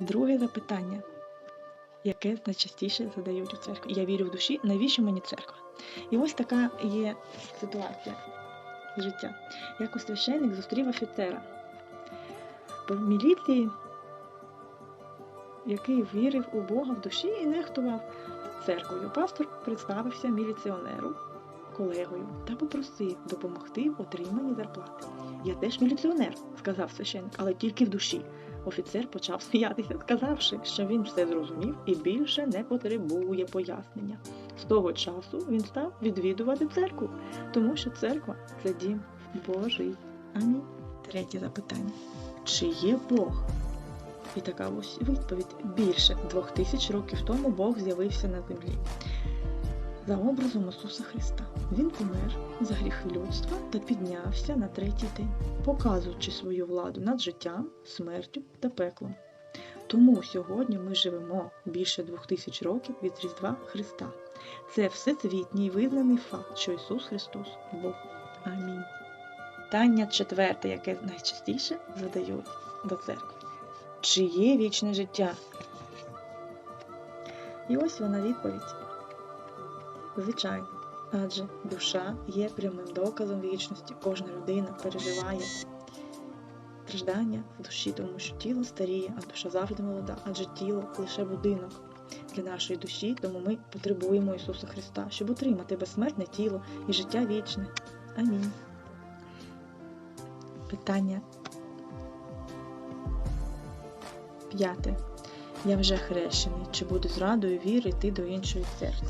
Друге запитання, яке найчастіше задають у церкві. Я вірю в душі, навіщо мені церква? І ось така є ситуація життя. Якось священник зустрів офіцера в міліції, який вірив у Бога в душі і нехтував церквою. Пастор представився міліціонеру, колегою та попросив допомогти в отриманні зарплати. Я теж міліціонер, сказав священник, але тільки в душі. Офіцер почав сміятися, сказавши, що він все зрозумів і більше не потребує пояснення. З того часу він став відвідувати церкву, тому що церква це дім Божий. Амінь. Третє запитання. Чи є Бог? І така ось відповідь. Більше двох тисяч років тому Бог з'явився на землі за образом Ісуса Христа. Він помер за гріхи людства та піднявся на третій день, показуючи свою владу над життям, смертю та пеклом. Тому сьогодні ми живемо більше двох тисяч років від Різдва Христа. Це всесвітній визнаний факт, що Ісус Христос Бог. Амінь. Питання четверте, яке найчастіше задають до церкви. Чи є вічне життя? І ось вона відповідь. Звичайно, адже душа є прямим доказом вічності. Кожна людина переживає страждання в душі, тому що тіло старіє, а душа завжди молода, адже тіло лише будинок для нашої душі, тому ми потребуємо Ісуса Христа, щоб отримати безсмертне тіло і життя вічне. Амінь. Питання п'яте. Я вже хрещений. Чи буду з радою віри йти до іншої церкви?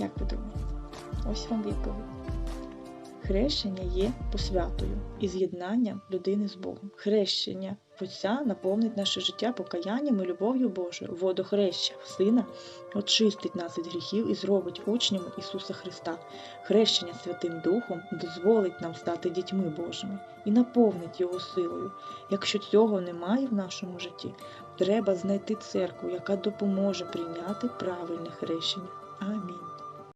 Як ви думаєте? Ось вам відповідь. Хрещення є посвятою і з'єднанням людини з Богом. Хрещення Отця наповнить наше життя покаянням і любов'ю Божою. Водохреща Сина очистить нас від гріхів і зробить учнями Ісуса Христа. Хрещення Святим Духом дозволить нам стати дітьми Божими і наповнить Його силою. Якщо цього немає в нашому житті, треба знайти церкву, яка допоможе прийняти правильне хрещення. Амінь.